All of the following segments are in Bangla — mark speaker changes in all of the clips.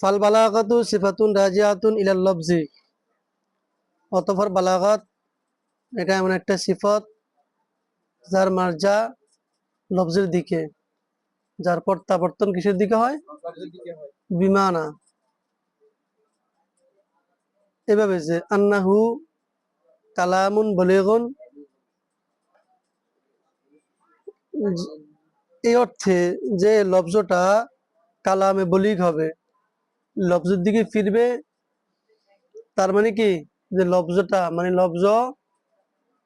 Speaker 1: ফাল বালাগাতু সিফাতুন রাজিয়াতুন ইলাল অতঃপর বালাগাত, এটা এমন একটা সিফত যার মার্জা লফজের দিকে, যার প্রত্যাবর্তন কিসের দিকে হয়? বিমানা। এভাবে যে আন্নাহু কালামুন বলেগুন এই অর্থে যে লফজটা কালামে বলিক হবে লফজের দিকে ফিরবে, তার মানে কি? যে লফজটা মানে লফজ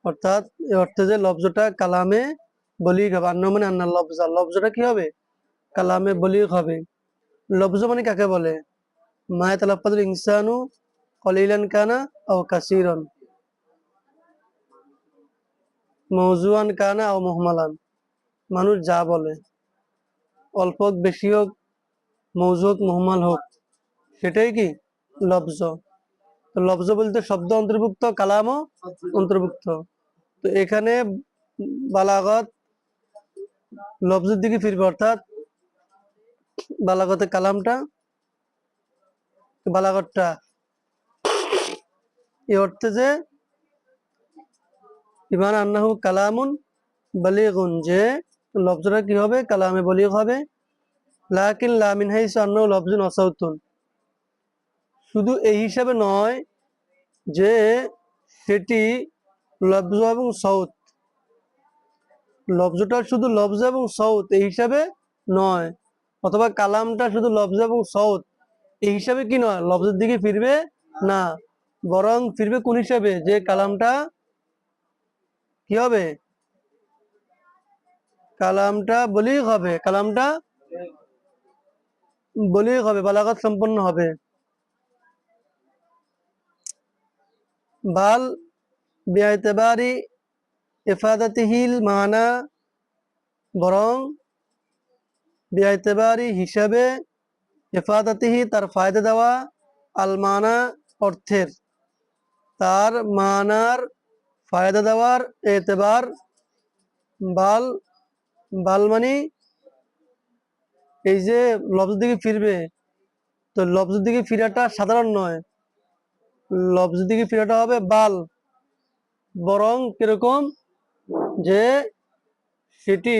Speaker 1: অর্থাৎ এই অর্থে যে লফজটা কালামে বলিগ হবে। আন্ন মানে আন্না লফজা লফজটা কি হবে? কালামে বলিগ হবে। লব্জ মানে কাকে বলে? মায় তালাফাদুল ইনসানু কলিলান কানা ও কাসিরন। মৌজুয়ান কানা ও মোহামালান। মানুষ যা বলে। অল্প বেশি হোক, মৌজু হোক মোহাম্মাল হোক, সেটাই কি? লব্জ। তো লফজ বলতে শব্দ অন্তর্ভুক্ত, কালামও অন্তর্ভুক্ত। তো এখানে বালাগত লব্জের দিকে ফিরবে, অর্থাৎ বালাগতের কালামটা, বালাগতটা। এই অর্থে যে ইমান আন্নাহু কালামুন বালিগুন, যে লফজটা কি হবে? কালামে বলিগ হবে। লাকিন লামিন হাইস আন্নাহু লফজুন অসাউতুন। শুধু এই হিসাবে নয় যে সেটি লফজ এবং সৌত লফজটা শুধু লফজ এবং সৌত এই হিসাবে নয়, অথবা কালামটা শুধু লফজ এবং সৌত এই হিসাবে কি নয়? লফজের দিকে ফিরবে না, বরং ফিরবে কোন হিসাবে? যে কালামটা কি হবে? কালামটা বলিগ হবে, কালামটা বলিগ হবে, বালাগত সম্পন্ন হবে। বাল বিআতেবারি ইফাদাতিহিল মানা বরং বিআতেবারি হিসাবে ইফাদাতিহি তার ফায়দা দেওয়া আলমানা অর্থের। তার মানার ফায়দা দেওয়ার এতেবার বাল বাল মানে এই যে লফজ দিকে ফিরবে। তো লফজ দিকে ফিরাটা সাধারণ নয়। লফজ দিকে ফিরাটা হবে বাল। বরং কীরকম যে সেটি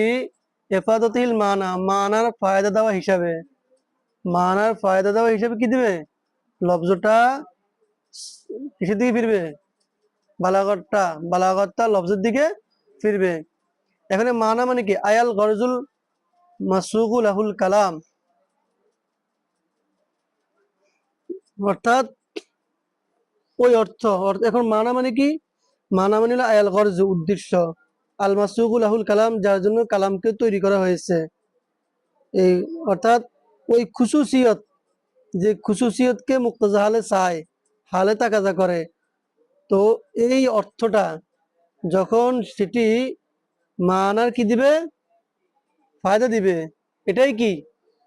Speaker 1: এফাদতিল মানা, মানার ফায়দা দেওয়া হিসাবে। মানার ফায়দা দেওয়া হিসাবে কি দিবে? লফজটা কিসের দিকে ফিরবে? বালাগতটা বালাগতটা লফজের দিকে ফিরবে। এখানে মানা মানে কি? আয়াল গরজুল মাসুকুল আহুল কালাম। অর্থাৎ ওই অর্থ এখন মানা মানে কি? মানা মানে আয়াল গরজ, উদ্দেশ্য। আল মাসুকুল আহুল কালাম, যার জন্য কালামকে তৈরি করা হয়েছে। এই অর্থাৎ ওই খুশুসিয়ত যে খুশুসিয়তকে মুক্তজা হালে চায়, হালে তাকাজা করে। তো এই অর্থটা যখন সেটি মানার কি দিবে? ফায়দা দিবে। এটাই কি?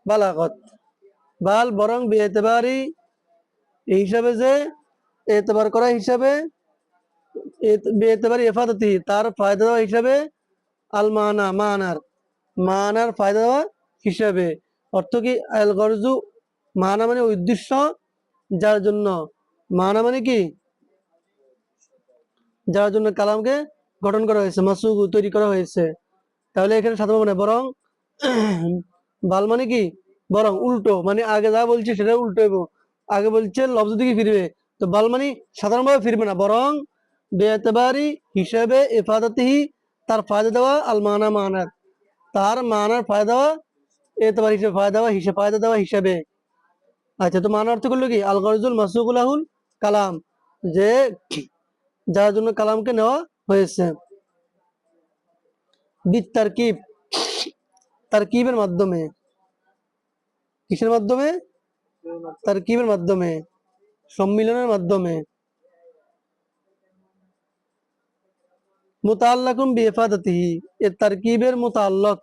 Speaker 1: বালাগত। বাল বরং বেতেবারি এই হিসাবে যে এতবার করা হিসাবে বেতেবারি এফাদতি, তার ফায়দা দেওয়া হিসাবে আল মানা মানার। মানার ফায়দা দেওয়া হিসাবে। অর্থ কি? আল গরজু মানা মানে উদ্দেশ্য, যার জন্য। মানা মানে কি? যার জন্য কালামকে গঠন করা হয়েছে, মাসুক তৈরি করা হয়েছে। তাহলে এখানে সাধারণ মানে বরং বাল মানে কি? বরং উল্টো মানে আগে যা বলছে সেটা উল্টো হইব। আগে বলছে লফজ দিকে ফিরবে। তো বাল মানে সাধারণভাবে ফিরবে না, বরং বেতবারি হিসাবে এফাদতিহি তার ফায়দা দেওয়া আল মানা মানার। তার মানার ফায়দা দেওয়া এতবার হিসেবে, ফায়দা দেওয়া হিসেবে, ফায়দা দেওয়া হিসাবে। আচ্ছা তো মানার অর্থ করল কি? আল গরজুল মাসুকুল কালাম। যে যার জন্য কালামকে নেওয়া হয়েছে। বিদ তারকিব, তারকিবের মাধ্যমে, কিসের মাধ্যমে? তারকিবের মাধ্যমে, সম্মিলনের মাধ্যমে। মুতাল্লাকুম বিএফাদাতিহি এ তারকিবের মোতাল্লক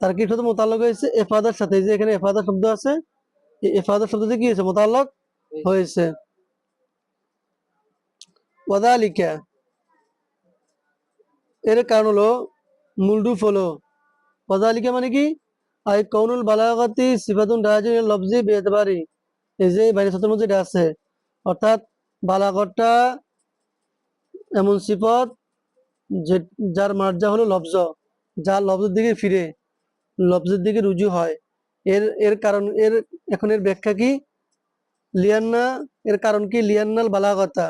Speaker 1: তারকিব সাথে মুতাল্লাক হয়েছে, এফাদার সাথে যে এখানে এফাদার শব্দ আছে এফাদার এফাদা শব্দ দিয়ে কি হয়েছে? মোতাল্লক হয়েছে। ওয়াদালিকা এর কারণ হলো মূলরূপ হলো। ওয়াদালিকা মানে কি? আই কৌনুল বালাগতি সিফাতুন রাজিন লফজি বেতবারি এই যে বাইরে সতের মধ্যে এটা আছে। অর্থাৎ বালাগতটা এমন সিফত যে যার মার্জা হলো লফজ, যা লফজের দিকে ফিরে, লফজের দিকে রুজু হয়। এর এর কারণ, এর, এখন এর ব্যাখ্যা কি? লিয়ান্না, এর কারণ কি? লিয়ান্নাল বালাগতা।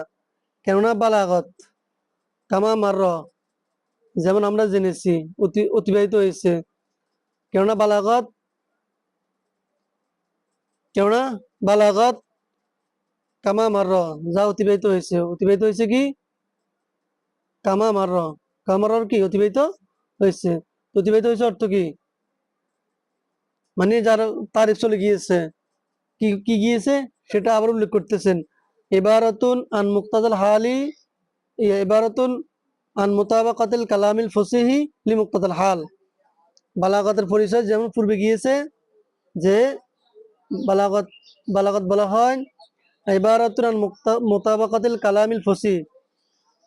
Speaker 1: কেননা বালাগত, কামা মার যেমন আমরা জেনেছি, অতি, অতিবাহিত হয়েছে। কেননা বালাগত কেননা বালাগত কামা মার যা অতিবাহিত হয়েছে। অতিবাহিত হয়েছে কি? কামা মার কামার কি? অতিবাহিত হয়েছে। অতিবাহিত হয়েছে অর্থ কি? মানে যার তারিফ চলে গিয়েছে। কি কি গিয়েছে? সেটা আবার উল্লেখ করতেছেন। এবারতুন আন মুক্তাদাল হালি এবারতুন আন মোতাবাকাতিল কালামিল ফসিহি লি মুক্তাদাল হাল। বালাগতের পরিচয় যেমন পূর্বে গিয়েছে যে বালাগত বালাগত বলা হয় এবারতুন আন মুক্তা- মোতাবাকাতিল কালামিল ফসি।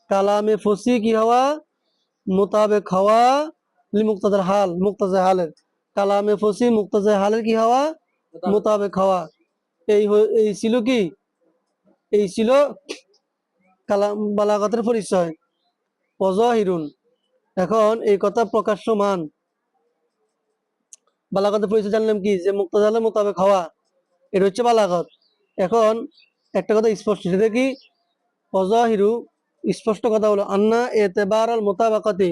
Speaker 1: কালামে ফসি কি হওয়া? মোতাবেক হওয়া লি মুক্তাদাল হাল মুক্তাজা হালের। কালামে ফসি মুক্তাজা হালের কি হওয়া? মোতাবেক। হওয়া। এই এই ছিল কি? এই ছিল কালাম বালাগতের পরিচয়। অজহিরুন এখন এই কথা প্রকাশ্যমান বালাগতের পরিচয় জানলাম কি? যে মুক্তাজালের মোতাবেক হওয়া, এটা হচ্ছে বালাগত। এখন একটা কথা স্পষ্ট, সেটা কি? অজহিরু স্পষ্ট কথা হলো, আন্না এতেবার আল মোতাবাকাতে।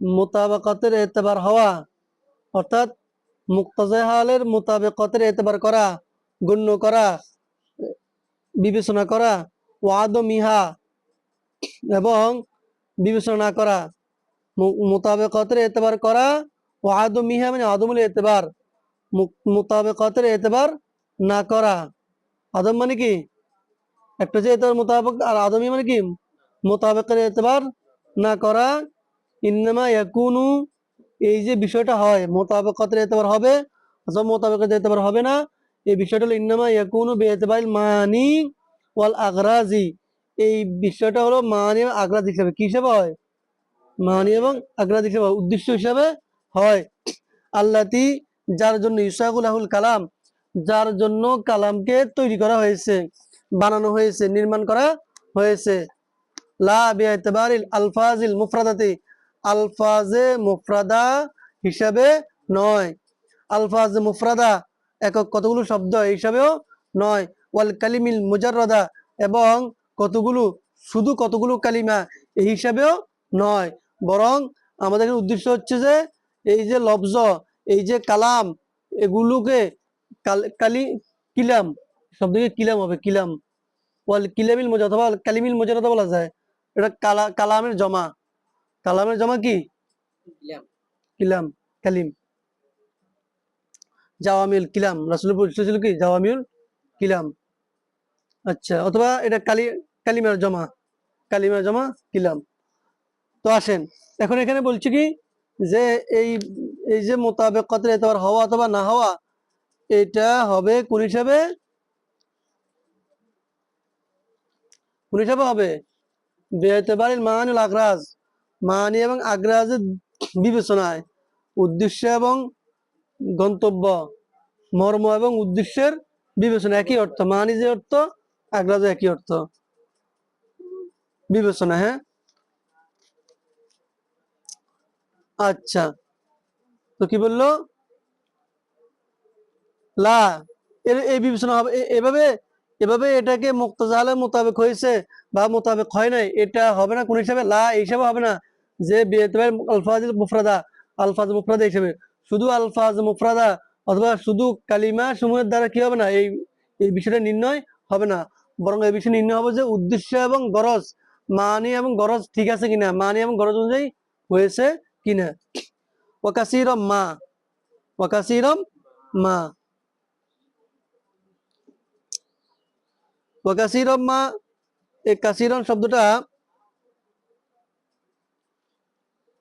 Speaker 1: মোতাবাকাতের এতেবার হওয়া, অর্থাৎ মুক্তাজা হালের মোতাবেকতের এতেবার করা, গণ্য করা, বিবেচনা করা ওয়াদ মিহা এবং বিবেচনা করা মোতাবেকতের এতেবার করা, ও আদম মিহা মানে আদমুল এতেবার মোতাবেকতের এতেবার না করা। আদম মানে কি? একটা যে এতেবার মোতাবেক, আর আদমি মানে কি? মোতাবেকের এতেবার না করা। ইন্নামা ইয়াকুনু, এই যে বিষয়টা হয়, মোতাবেকতের এতেবার হবে, অথবা মোতাবেকের এতেবার হবে না, এই বিষয়টা হলো ইন্নামা ইয়াকুনু বেএতবারিল মানি ওয়াল আগরাজি। এই বিষয়টা হলো মানি এবং আগ্রাজ হিসাবে। কি হিসাবে হয়? মানি এবং আগ্রাজ হিসাবে উদ্দেশ্য হিসাবে হয়। আল্লাতি যার জন্য ইসাকুল আহুল কালাম, যার জন্য কালামকে তৈরি করা হয়েছে, বানানো হয়েছে, নির্মাণ করা হয়েছে। লা বিআতিবারিল আলফাজিল মুফরাদাতি। আলফাজে মুফরাদা হিসাবে নয়। আলফাজ মুফরাদা একক কতগুলো শব্দ হিসাবেও নয়। ওয়াল কালিমিল মুজাররাদা এবং কতগুলো? শুধু কতগুলো কালিমা? এই হিসাবেও নয়। বরং আমাদের উদ্দেশ্য হচ্ছে যে এই যে লফজ এই যে কালাম এগুলোকে কাল- কালি কিলাম শব্দকে কিলাম হবে কিলাম। ওয়াল কিলামিল মজা অথবা কালিমিল মোজারদা বলা যায়। এটা কালা কালামের জমা। কালামের জমা কি? কিলাম কালিম। জাওয়ামিল কিলাম। রাসুলের পরিচয় ছিল কি? জাওয়ামিল কিলাম। আচ্ছা অথবা এটা কালি কালিমার জমা কালিমার জমা কিলাম তো আসেন, এখন এখানে বলছি কি, যে এই এই যে মোতাবেকতের এতবার হওয়া অথবা না হওয়া, এটা হবে কোন হিসাবে? কোন হিসাবে হবে? বেতেবারিল মানুল আগ্রাজ, মানি এবং আগ্রাজের বিবেচনায় উদ্দেশ্য এবং গন্তব্য, মর্ম এবং উদ্দেশ্যের বিবেচনা, একই অর্থ। মানি যে অর্থ আগ্রাজে একই অর্থ। বিবেচনা হ্যাঁ? আচ্ছা। তো কি বলল? লা, এর, এই বিবেচনা হবে এভাবে এভাবে এটাকে মুক্তজালের মোতাবেক হয়েছে বা মোতাবেক হয় নাই, এটা হবে না কোন হিসাবে। লা হিসাবে হবে না যে আলফাজ মুফরাদা আলফাজ মুফরাদা হিসেবে। শুধু আলফাজ মুফরাদা অথবা শুধু কালিমা সমূহের দ্বারা কি হবে না? এই এই বিষয়টা নির্ণয় হবে না। বরং এই বিষয় নির্ণয় হবে যে উদ্দেশ্য এবং গরজ মানি এবং গরজ ঠিক আছে কিনা? মানি এবং গরজ অনুযায়ী হয়েছে কিনা? ওয়াকাসিরম মা। ওয়াকাসিরম মা। ওয়াকাসিরম মা, এই কাসিরন শব্দটা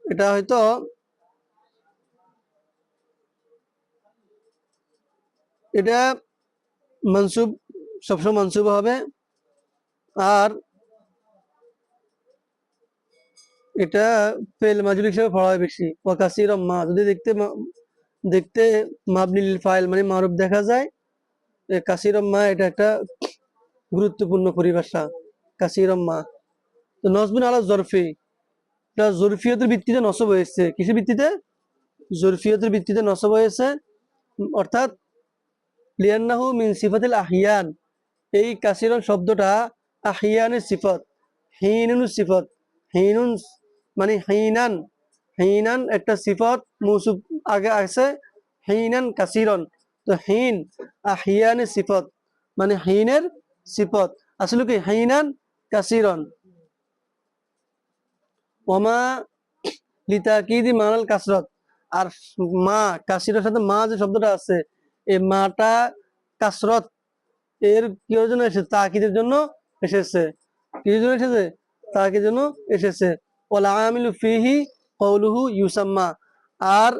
Speaker 1: এটা হয়তো এটা মনসুব, সবসময় মনসুব হবে। আর এটা ফেল মাজুল হিসেবে পড়া হয় বেশি। ওয়াকাসির মা যদি দেখতে দেখতে মাবনিল ফাইল মানে মারুফ দেখা যায় কাসিরম মা এটা একটা গুরুত্বপূর্ণ পরিভাষা কাসিরম মা তো নজবুন আলা জরফি, এটা জরফিয়তের ভিত্তিতে নসব হয়েছে। কিসের ভিত্তিতে? জরফিয়তের ভিত্তিতে নসব হয়েছে, অর্থাৎ লিয়ান্নাহু মিন সিফাতিল আহিয়ান। এই কাসিরন শব্দটা আহিয়ানের সিফত, হিনুন সিফত, হিনুন মানে হিনান হিনান একটা সিফত মৌসুফ আগে আছে, হিনান কাসিরন। তো হিন আহিয়ানের সিফত মানে হিনের সিফত। আসলে কি হিনান কাসিরন? ওমা লিতাকিদি মানাল কাসরত। আর মা, কাসিরের সাথে মা যে শব্দটা আছে এই মাটা কাসরত, এর কি জন্য এসেছে? তাকিদের জন্য এসেছে। কি জন্য এসেছে? তাকিদের জন্য এসেছে। ইউসাম্মা। আর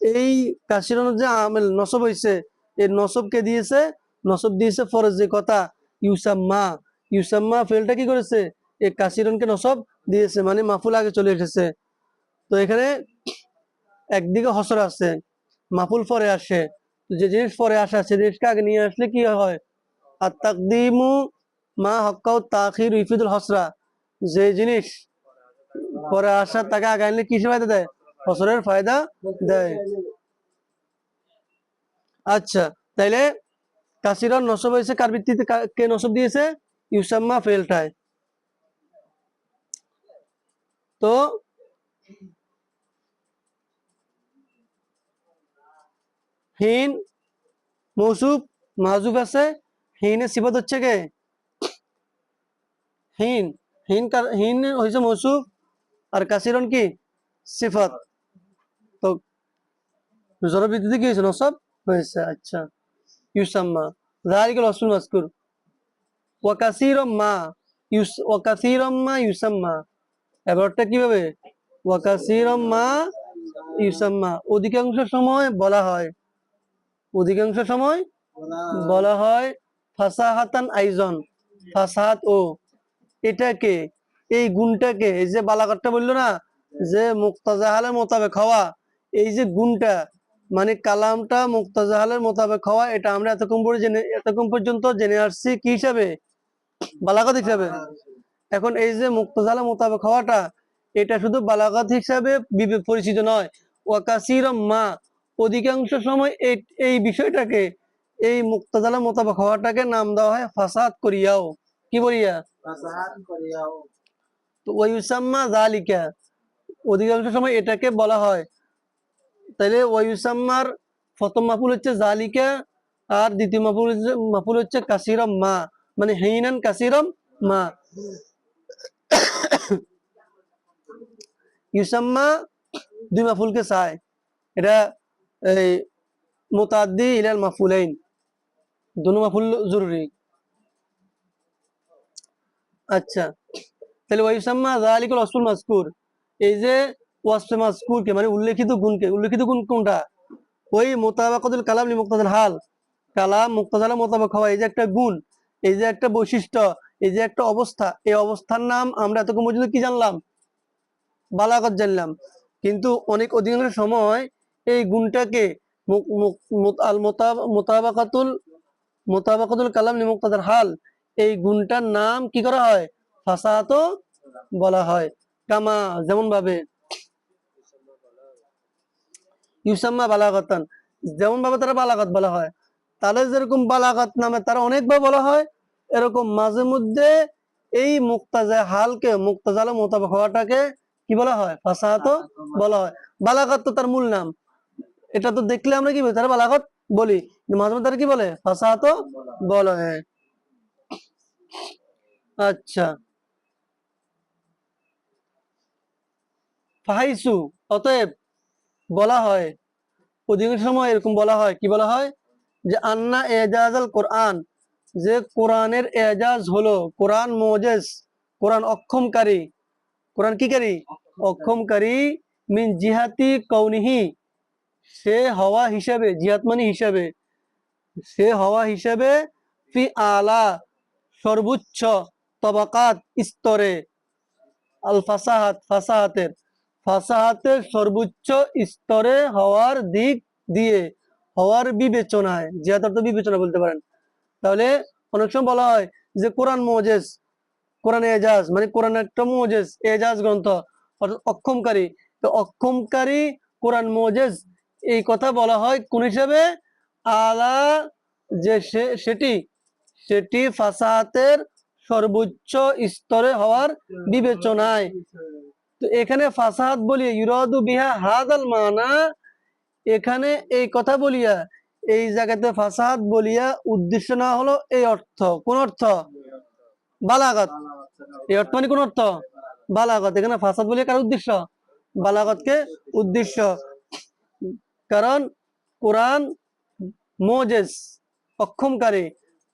Speaker 1: এই কাসিরনের যে আমেল নসব হইছে এই নসবকে দিয়েছে? নসব দিয়েছে ফরজ যে কথা, ইউসাম্মা। ইউসাম্মা ফেলটা কি করেছে? এই কাসিরনকে নসব দিয়েছে মানে মাফুল আগে চলে এসেছে। তো এখানে একদিকে হসর আছে, মাফুল পরে আসে। যে জিনিস পরে আসা, সে জিনিসকে আগে নিয়ে আসলে কি হয়? আর তাকদিমু মা হক্কাউ তাখির ইফিদুল হসরা। যে জিনিস পরে আসার তাকে আগে আনলে কিসের ফায়দা দেয়? হসরের ফায়দা দেয়। আচ্ছা তাইলে কাসিরন নসব হয়েছে কার ভিত্তিতে? কে নসব দিয়েছে? ইউসাম্মা ফেলটায় তো হিন মৌসুফ মাজুফ আছে। হিনে সিফত হচ্ছে কে? হিন হিন হিন হয়েছে মৌসুফ আর কাসিরন কি? সিফত। তো জরব ভিত্তিতে কি হয়েছে? নসব? হয়েছে আচ্ছা। ইউসাম্মা। যালিকাল ওয়াসফুল মাযকুর। ওয়া কাসীরাম মা ইউস, ওয়া কাসীরাম মা ইউসাম্মা। এবারটা কীভাবে? ওয়া কাসীরাম মা ইউসাম্মা। অধিকাংশ সময় বলা হয়। অধিকাংশ সময় বলা হয় ফাসাহাতান আইজন। ফাসাহাত ও। এটাকে এই গুণটাকে, এই যে বালাঘাটটা বলল না, যে মুক্তাজাহালের মোতাবেক হওয়া, এই যে গুণটা মানে কালামটা মুক্তাজাহালের মোতাবেক হওয়া, এটা আমরা এতক্ষণ পরে জেনে, এতক্ষণ পর্যন্ত জেনে আসছি কি হিসাবে? বালাগত হিসাবে। এখন এই যে মুক্তাজাহালের মোতাবেক হওয়াটা, এটা শুধু বালাগত হিসাবে পরিচিত নয়। ওয়াকাসিরম মা, অধিকাংশ সময় এই এই বিষয়টাকে, এই মুক্তাজালা মোতাবেক হওয়াটাকে নাম দেওয়া হয় ফাসাদ করিয়াও। কি বলিয়া? তো ওয়ুসাম্মা জালিকা অধিকাংশ সময় এটাকে বলা হয়। তাইলে ওয়ুসাম্মার প্রথম মাফুল হচ্ছে জালিকা আর দ্বিতীয় মাফুল মাফুল হচ্ছে কাসিরম মা মানে হিনান কাসিরম মা। ইউসাম্মা দুই মাফুলকে চায়। এটা এই মুতাদ্দি ইলাল মাফুলাইন, দুনো মাফুল জরুরি। আচ্ছা। তাহলে ওয়াইসাম্মা যালিকুল ওয়াসফুল মাযকুর। এই যে ওয়াসফে মাযকুর কে মানে উল্লেখিত গুণকে উল্লেখিত গুণ কোনটা? ওই মোতাবাকাতুল কালাম মুক্তাদাল হাল। কালাম, মুক্তাদালা, মোতাবেক হওয়া, এই যে একটা গুণ, এই যে একটা বৈশিষ্ট্য, এই যে একটা অবস্থা, এই অবস্থার নাম আমরা এতক্ষণ পর্যন্ত কি জানলাম? বালাগত জানলাম। কিন্তু অনেক অধিকাংশ সময় এই গুণটাকে মোতাবাকাতুল মোতাবাকাতুল কালাম লি হাল, এই গুণটার নাম কি করা হয়? ফাসাহাত বলা হয়। কামা যেমন ভাবে ইউসাম্মা বালাগতান যেমন ভাবে তারা বালাগত বলা হয় তাহলে যেরকম বালাগত নামে তারা অনেকবার বলা হয়, এরকম মাঝে মধ্যে এই মুক্তাজা হালকে মুক্তাজালে মোতাবেক হওয়াটাকে কি বলা হয়? ফাসাহাত বলা হয়। বালাগত তো তার মূল নাম। এটা তো দেখলে আমরা কি বলি? তারা বালাগত বলি। মাঝে মধ্যে তারা কি বলে? ফাসাহাত বলা। হ্যাঁ আচ্ছা। ফাহাইসু, অতএব বলা হয় অধিকাংশ সময় এরকম বলা হয়, কি বলা হয়? যে আন্না এজাজ আল কোরআন, যে কোরআনের এজাজ হলো কোরআন মোজেস কোরআন অক্ষমকারী। কোরআন কি কারি? অক্ষমকারী। মিন জিহাতি কৌনিহি সে হওয়া হিসাবে জিহাত মানে হিসাবে, সে হওয়া হিসাবে ফি আলা, সর্বোচ্চ তবাকাত স্তরে, আল ফাসাহাত, ফাসাহাতের। ফাসাহাতের সর্বোচ্চ স্তরে হওয়ার দিক দিয়ে, হওয়ার বিবেচনায় জিহাদ অর্থ বিবেচনা বলতে পারেন। তাহলে অনেক সময় বলা হয় যে কোরআন মোজেজ, কোরআন এজাজ মানে কোরআন একটা মোজেজ, এজাজ গ্রন্থ, অর্থাৎ অক্ষমকারী। তো অক্ষমকারী কোরআন মোজেজ, এই কথা বলা হয় কোন হিসাবে? আলা যে সেটি সেটি ফাসাহাতের সর্বোচ্চ স্তরে হওয়ার বিবেচনায়। তো এখানে ফাসাহাত বলিয়া, ইউরাদু বিহা হাদাল মানা, এখানে এই কথা বলিয়া, এই জায়গাতে ফাসাহাত বলিয়া উদ্দেশ্য না হলো এই অর্থ। কোন অর্থ? বালাগত। এই অর্থ মানে কোন অর্থ? বালাগত। এখানে ফাসাদ বলিয়া কার উদ্দেশ্য? বালাগতকে উদ্দেশ্য। কারণ কোরআন মোজেস অক্ষমকারী।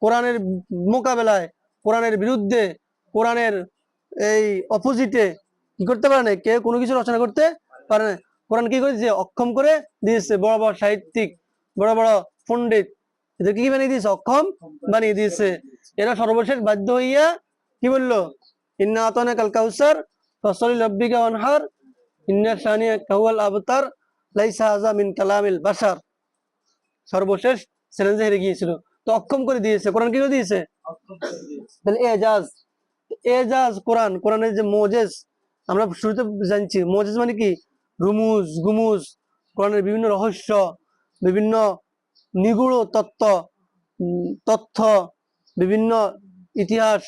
Speaker 1: কোরআনের মোকাবেলায়, কোরআনের বিরুদ্ধে, কোরআনের এই অপোজিটে কি করতে পারে না? কেউ কোনো কিছু রচনা করতে পারে না। কোরআন কি করেছে? অক্ষম করে দিয়েছে। বড় বড় সাহিত্যিক বড় বড় পণ্ডিত এদেরকে কি বানিয়ে দিয়েছে? অক্ষম বানিয়ে দিয়েছে। এরা সর্বশেষ বাধ্য হইয়া কি বলল? ইন্না আতনা কাল কাউসার ফসলি রব্বিকা অনহার ইন্না শানিয়া কাওয়াল আবতার লাইসা হাজা মিন কালামিল বাশার। সর্বশেষ চ্যালেঞ্জে হেরে গিয়েছিল। তো অক্ষম করে দিয়েছে। কোরআন কি করে দিয়েছে? তাহলে এজাজ এজাজ কোরআন। কোরআনের যে মোজেজ আমরা শুরুতে জানছি, মোজেজ মানে কি? রুমুজ, গুমুজ, কোরআনের বিভিন্ন রহস্য, বিভিন্ন নিগুড় তত্ত্ব তথ্য, বিভিন্ন ইতিহাস,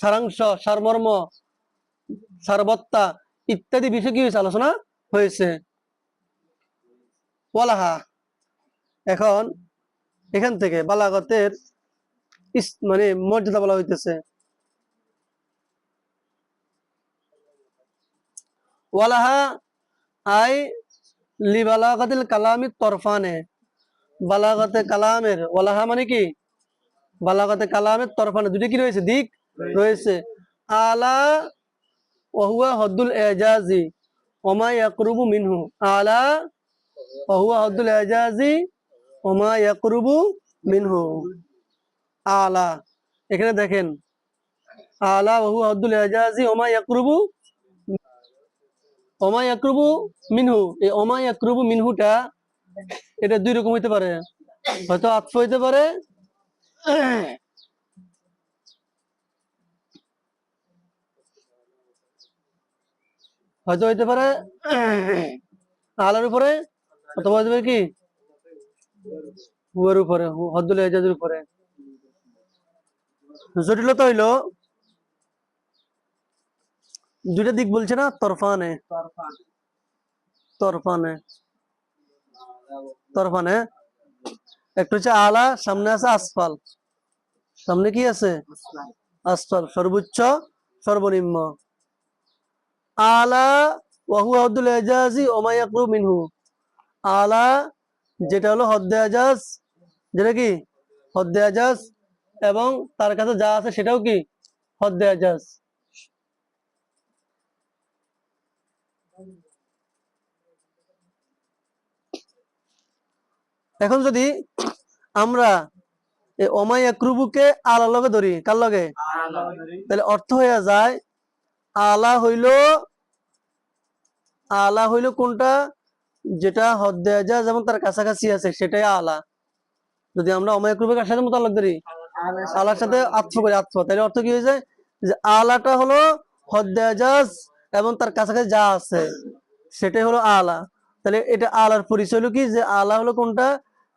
Speaker 1: সারাংশ, সারমর্ম, সারবত্তা ইত্যাদি বিষয় কি হয়েছে আলোচনা হয়েছে। ওয়ালাহা। এখন এখান থেকে বালাগতের মানে মর্যাদা বলা হইতেছে। ওয়ালাহা আই লি বালাগাতিল কালামি তরফানে বালাগতে কালামের ওয়ালাহা মানে কি? বালাগতে কালামের তরফানে দুটি কি রয়েছে? দিক রয়েছে। আলা ওহুয়া হদ্দুল এজাজি ওমা ইয়াকরুবু মিনহু আলা ওহুয়া হদ্দুল এজাজি ওমা ইয়াকরুবু মিনহু আলা, এখানে দেখেন। আলা ওহু হদ্দুল এজাজি ওমা ইয়াকরুবু ওমা ইয়াকরুবু মিনহু। এই ওমা ইয়াকরুবু মিনহুটা এটা দুই রকম হইতে পারে। হয়তো আত্ম হইতে পারে। হয়তো হইতে পারে। আলার উপরে অথবা হইতে পারে কি? হুয়ার উপরে, হদ্দুল এজাজের উপরে। জটিলতা হইল দুইটা দিক বলছে না? তরফানে। তরফানে। তরফানে। একটা হচ্ছে আলা সামনে আছে আসফাল। সামনে কি আছে? আসফাল। সর্বোচ্চ সর্বনিম্ন। আলা ওয়াহু আব্দুল এজাজি ওমায়াকরু মিনহু। আলা যেটা হলো হদ্দে আজাজ যেটা কি? হদ্দে আজাজ এবং তার কাছে যা আছে সেটাও কি? হদ্দে আজাজ এখন যদি আমরা অমাই একরুবুকে আলার লগে ধরি, কার লগে? তাহলে অর্থ হয়ে যায় আলা হইল আলা হইল কোনটা? যেটা হদ্দে আজাজ এবং তার কাছাকাছি আছে, সেটাই আলা। যদি আমরা অমায় একরুবুকে কার সাথে মোতাল্লাক ধরি, আলার সাথে আত্ম করি, আত্ম। তাহলে অর্থ কি হয়ে যায়? যে আলাটা হলো হদ্দে আজাজ এবং তার কাছাকাছি যা আছে, সেটাই হলো আলা। তাহলে এটা আলার পরিচয় হলো কি? যে আলা হলো কোনটা?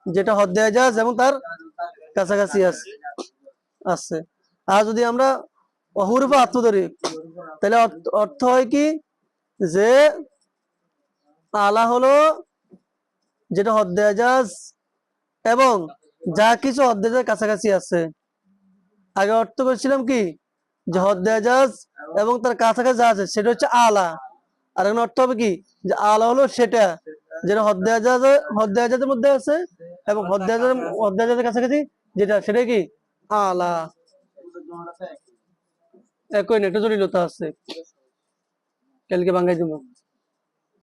Speaker 1: যেটা হদ্দে আজাজ এবং তার কাছাকাছি আছে আছে। আর যদি আমরা অহুরফা আত্ম ধরি, তাহলে অর্থ- হয় কি? যে আলা হলো যেটা হদ্দে আজাজ এবং যা কিছু হদ্দে আজাজ কাছাকাছি আছে। আগে অর্থ করছিলাম কি? যে হদ্দে আজাজ এবং তার কাছাকাছি যা আছে, সেটা হচ্ছে আলা আর এখন অর্থ হবে কি? যে আলা হলো সেটা, যেটা হদ্দে আজাজ হদ্দে আজাদের মধ্যে আছে এবং হদ্দে আজাদের কাছাকাছি যেটা সেটা কি? আলা। একই না একটা জটিলতা আছে। কালকে বাঙ্গাই দেবো